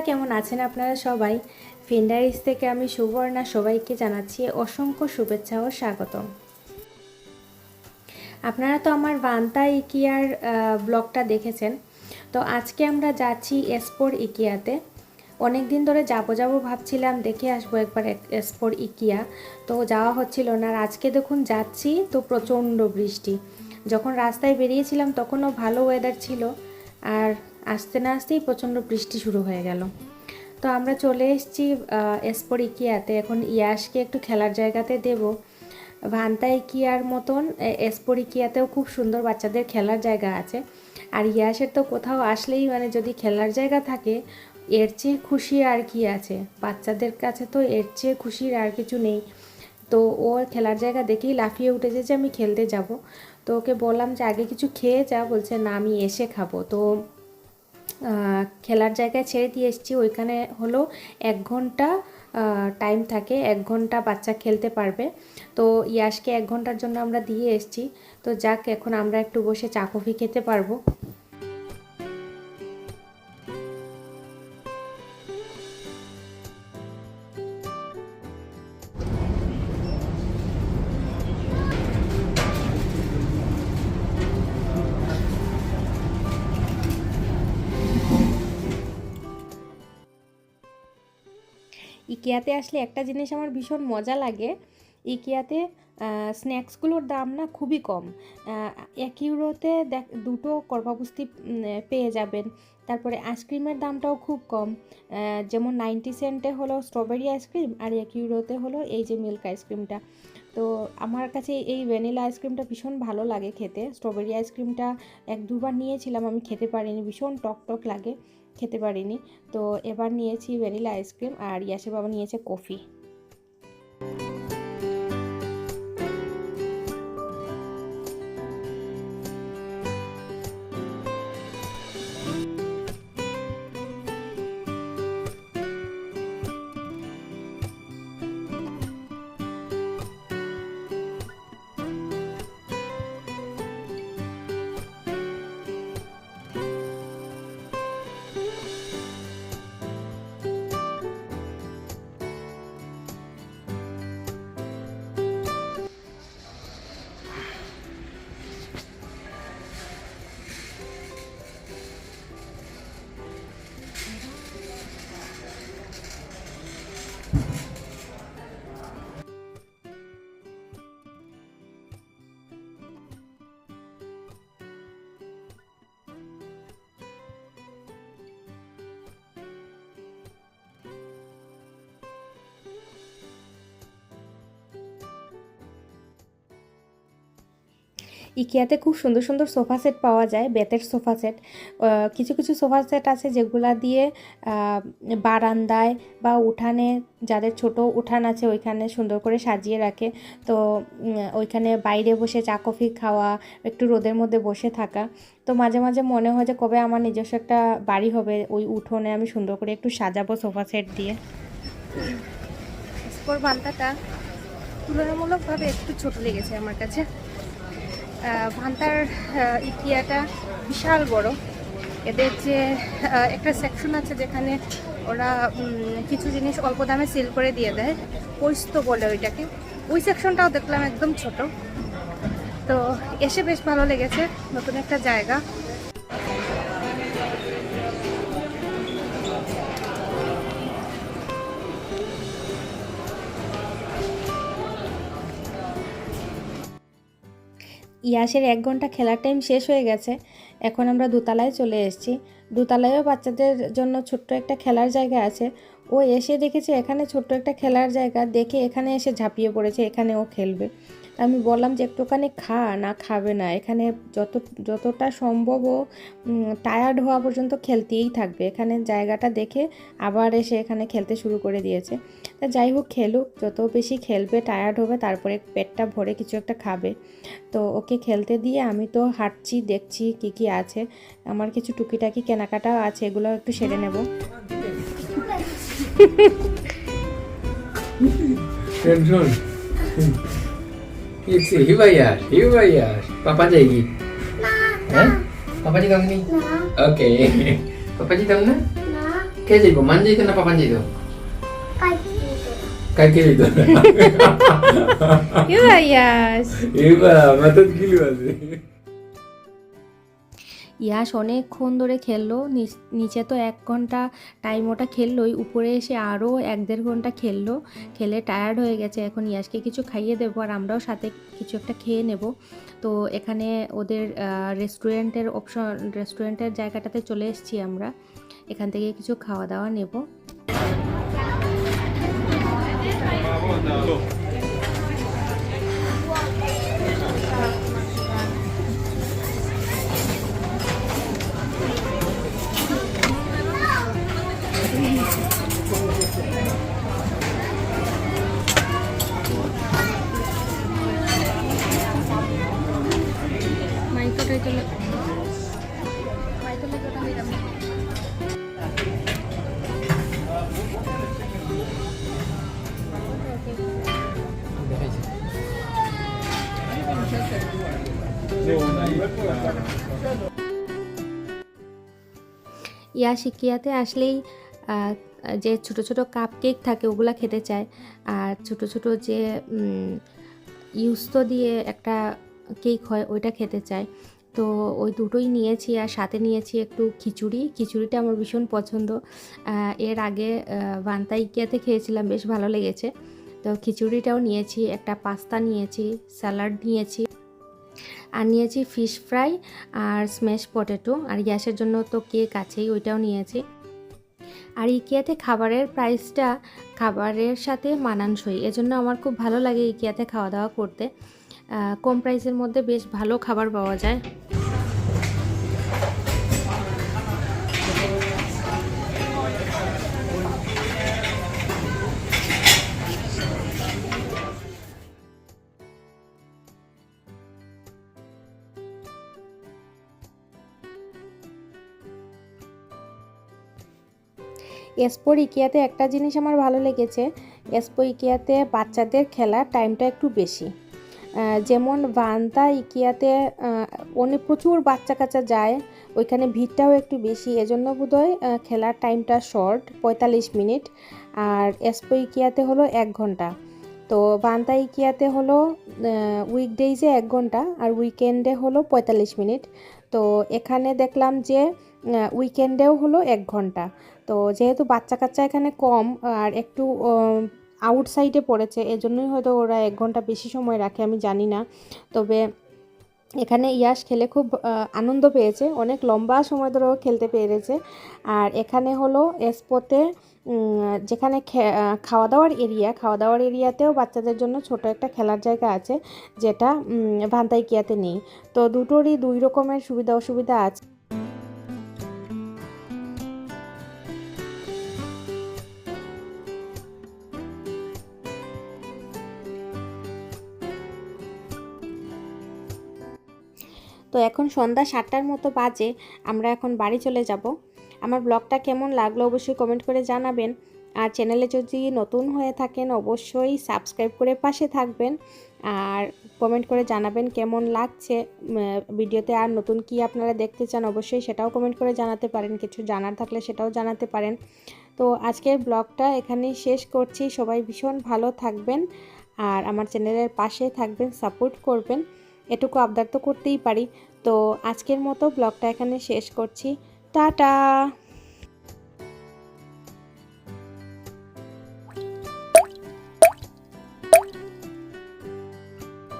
কেমন আছেন আপনারা সবাই? ফিন্ডারিস থেকে আমি সুবর্ণা সবাইকে জানাচ্ছি অসংখ্য শুভেচ্ছা ও স্বাগতম। আপনারা তো আমার বান্তা ইকিয়ার ব্লগটা দেখেছেন। তো আজকে আমরা যাচ্ছি এসপোর ইকিয়াতে। অনেক দিন ধরে যাব যাব ভাবছিলাম দেখে আসব একবার এক- এসপোর ইকিয়া। তো যাওয়া হচ্ছিল না আর আজকে দেখুন যাচ্ছি তো প্রচণ্ড বৃষ্টি। যখন রাস্তায় বেরিয়েছিলাম তখনও ভালো ওয়েদার ছিল। আর আসতে না আসতেই প্রচণ্ড বৃষ্টি শুরু হয়ে গেল। তো আমরা চলে এসেছি এসপোর ইকিয়াতে। এখন ইয়াসকে একটু খেলার জায়গাতে দেব। ভান্তা ইকিয়ার মতন এসপোর ইকিয়াতেও খুব সুন্দর বাচ্চাদের খেলার জায়গা আছে। আর ইয়াসের তো কোথাও আসলেই মানে যদি খেলার জায়গা থাকে, এর চেয়ে খুশি আর কি আছে। বাচ্চাদের কাছে তো এর চেয়ে খুশির আর কিছু নেই। তো ও খেলার জায়গা দেখেই লাফিয়ে উঠেছে যে আমি খেলতে যাব। তো ওকে বললাম যে, আগে কিছু খেয়ে যা। বলছে, না, আমি এসে খাব। তো খেলার জায়গায় ছেড়ে দিয়ে এসেছি। ওইখানে হলো এক ঘণ্টা টাইম থাকে, এক ঘণ্টা বাচ্চা খেলতে পারবে। তো ইয়াসকে এক ঘণ্টার জন্য আমরা দিয়ে এসেছি। তো যাক, এখন আমরা একটু বসে চা কফি খেতে পারব। ইকিয়াতে আসলে একটা জিনিস আমার ভীষণ মজা লাগে, ইকিয়াতে স্ন্যাক্সগুলোর দাম না খুবই কম। এক ইউরোতে দেখ, দুটো করবাবস্তি পেয়ে যাবেন। তারপরে আইসক্রিমের দামটাও খুব কম। যেমন নাইনটি সেন্টে হলো স্ট্রবেরি আইসক্রিম আর এক ইউরোতে হলো এই যে মিল্ক আইসক্রিমটা। তো আমার কাছে এই ভ্যানিলা আইসক্রিমটা ভীষণ ভালো লাগে খেতে। স্ট্রবেরি আইসক্রিমটা এক দুবার নিয়েছিলাম, আমি খেতে পারিনি, ভীষণ টক টক লাগে। খেতে পারিনি। তো এবার নিয়েছি ভ্যানিলা আইসক্রিম আর ইয়াসের বাবা নিয়েছে কফি। ইকিয়াতে খুব সুন্দর সুন্দর সোফা সেট পাওয়া যায়, বেতের সোফা সেট। কিছু কিছু সোফা সেট আছে যেগুলা দিয়ে বারান্দায় বা উঠানে যাদের ছোট উঠান আছে ওইখানে সুন্দর করে সাজিয়ে রাখে। তো ওইখানে বাইরে বসে চা, কফি খাওয়া, একটু রোদের মধ্যে বসে থাকা। তো মাঝে মাঝে মনে হয় যে কবে আমার নিজস্ব একটা বাড়ি হবে, ওই উঠোনে আমি সুন্দর করে একটু সাজাবো সোফা সেট দিয়ে। তুলনামূলকভাবে একটু ছোট লেগেছে আমার কাছে। ভান্তার ইকিয়াটা বিশাল বড়। এদের যে একটা সেকশন আছে যেখানে ওরা কিছু জিনিস অল্প দামে সেল করে দিয়ে দেয় পৈস্ত বলে ওইটাকে। ওই সেকশনটাও দেখলাম একদম ছোট। তো এসে বেশ ভালো লেগেছে, নতুন একটা জায়গা। ইয়াসের এক ঘণ্টা খেলার টাইম শেষ হয়ে গেছে। এখন আমরা দোতলায় চলে এসেছি। দোতলায়ও বাচ্চাদের জন্য ছোট্ট একটা খেলার জায়গা আছে। ও এসে দেখেছে এখানে ছোট্ট একটা খেলার জায়গা। দেখে এখানে এসে ঝাঁপিয়ে পড়েছে। এখানে ও খেলবে। আমি বললাম যে একটুখানি খা, না খাবে না। এখানে যত, যতটা সম্ভব ও টায়ার্ড হওয়া পর্যন্ত খেলতেই থাকবে। এখানে জায়গাটা দেখে আবার এসে এখানে খেলতে শুরু করে দিয়েছে। তা যাই হোক, খেলুক। যত বেশি খেলবে টায়ার্ড হবে, তারপরে পেটটা ভরে কিছু একটা খাবে। তো ওকে খেলতে দিয়ে আমি তো হাঁটছি, দেখছি কি কি আছে। আমার কিছু টুকিটাকি কেনাকাটাও আছে, এগুলো একটু সেরে নেব। Tension. Ibu ya, Ibu Hibayar. Papa aja ini. Nah, eh? nah. Papa aja kamu nih. Nah. Oke. Okay. Papa aja kamu nah. Nah. Kayak jadi aja kenapa papa aja itu. Kaki itu. Kaki itu. Hibayar. Iya, matut gila sih. ইয়াস অনেকক্ষণ ধরে খেললো, নিচ- তো এক ঘণ্টা time ওটা খেললোই, উপরে এসে আরও এক দেড় ঘণ্টা খেললো, খেলে টায়ার্ড হয়ে গেছে। এখন ইয়াসকে কিছু খাইয়ে দেবো আর আমরাও সাথে কিছু একটা খেয়ে নেব। তো এখানে ওদের রেস্টুরেন্টের অপশন রেস্টুরেন্টের জায়গাটাতে চলে এসেছি আমরা। এখান থেকে কিছু খাওয়া দাওয়া নেব। ইয়া শিকিয়াতে আসলেই যে ছোট ছোট কাপ কেক থাকে ওগুলা খেতে চায়। আর ছোট ছোট যে ইউস্তো দিয়ে একটা কেক হয় ওইটা খেতে চায়। তো ওই দুটোই নিয়েছি আর সাথে নিয়েছি একটু খিচুড়ি। খিচুড়িটা আমার ভীষণ পছন্দ। এর আগে ভান্তাই ইকিয়াতে খেয়েছিলাম, বেশ ভালো লেগেছে। তো খিচুড়িটাও নিয়েছি, একটা পাস্তা নিয়েছি, স্যালাড নিয়েছি, আর নিয়েছি ফিশ ফ্রাই আর স্ম্যাশ পটেটো। আর গ্যাসের জন্য তো কেক আছেই, ওইটাও নিয়েছি। আর ইকিয়াতে খাবারের প্রাইসটা খাবারের সাথে মানানসই। এজন্য আমার খুব ভালো লাগে ইকিয়াতে খাওয়া দাওয়া করতে কম প্রাইসের মধ্যে বেশ ভালো খাবার পাওয়া যায়। এসপোর ইকিয়াতে একটা জিনিস আমার ভালো লেগেছে এসপো ইকিয়াতে বাচ্চাদের খেলার টাইমটা একটু বেশি। যেমন ভান্তা ইকিয়াতে অনেক প্রচুর বাচ্চা কাচ্চা যায়, ওইখানে ভিড়টাও একটু বেশি, এজন্য বোধহয় খেলার টাইমটা শর্ট পঁয়তাল্লিশ মিনিট, আর এসপো ইকিয়াতে হলো এক ঘণ্টা। তো ভান্তা ইকিয়াতে হলো উইকডেইজে এক ঘণ্টা আর উইকেন্ডে হলো পঁয়তাল্লিশ মিনিট। তো এখানে দেখলাম যে উইকেন্ডেও হলো এক ঘণ্টা। তো যেহেতু বাচ্চা কাচ্চা এখানে কম আর একটু আউটসাইডে পড়েছে, এজন্যই হয়তো ওরা এক ঘণ্টা বেশি সময় রাখে, আমি জানি না। তবে এখানে ইয়াস খেলে খুব আনন্দ পেয়েছে। অনেক লম্বা সময় ধরেও খেলতে পেরেছে। আর এখানে হলো এসপোতে যেখানে খাওয়া দাওয়ার এরিয়া খাওয়া দাওয়ার এরিয়াতেও বাচ্চাদের জন্য ছোট একটা খেলার জায়গা আছে, যেটা ভান্তাইকিয়াতে নেই। তো দুটোরই দুই রকমের সুবিধা অসুবিধা আছে। তো এখন সন্ধ্যা সাতটার মতো বাজে, আমরা এখন বাড়ি চলে যাব। আমার ব্লগটা কেমন লাগল অবশ্যই কমেন্ট করে জানাবেন। আর চ্যানেলে যদি নতুন হয়ে থাকেন, অবশ্যই সাবস্ক্রাইব করে পাশে থাকবেন। আর কমেন্ট করে জানাবেন কেমন লাগছে ভিডিওতে আর নতুন কি আপনারা দেখতে চান, অবশ্যই সেটাও কমেন্ট করে জানাতে পারেন। কিছু জানার থাকলে সেটাও জানাতে পারেন। তো আজকের ব্লগটা এখানেই শেষ করছি। সবাই ভীষণ ভালো থাকবেন। আর আমার চ্যানেলের পাশে থাকবেন সাপোর্ট করবেন। এটুকু আবদার তো করতেই পারি। তো আজকের মতো ব্লগটা এখানে শেষ করছি। টাটা!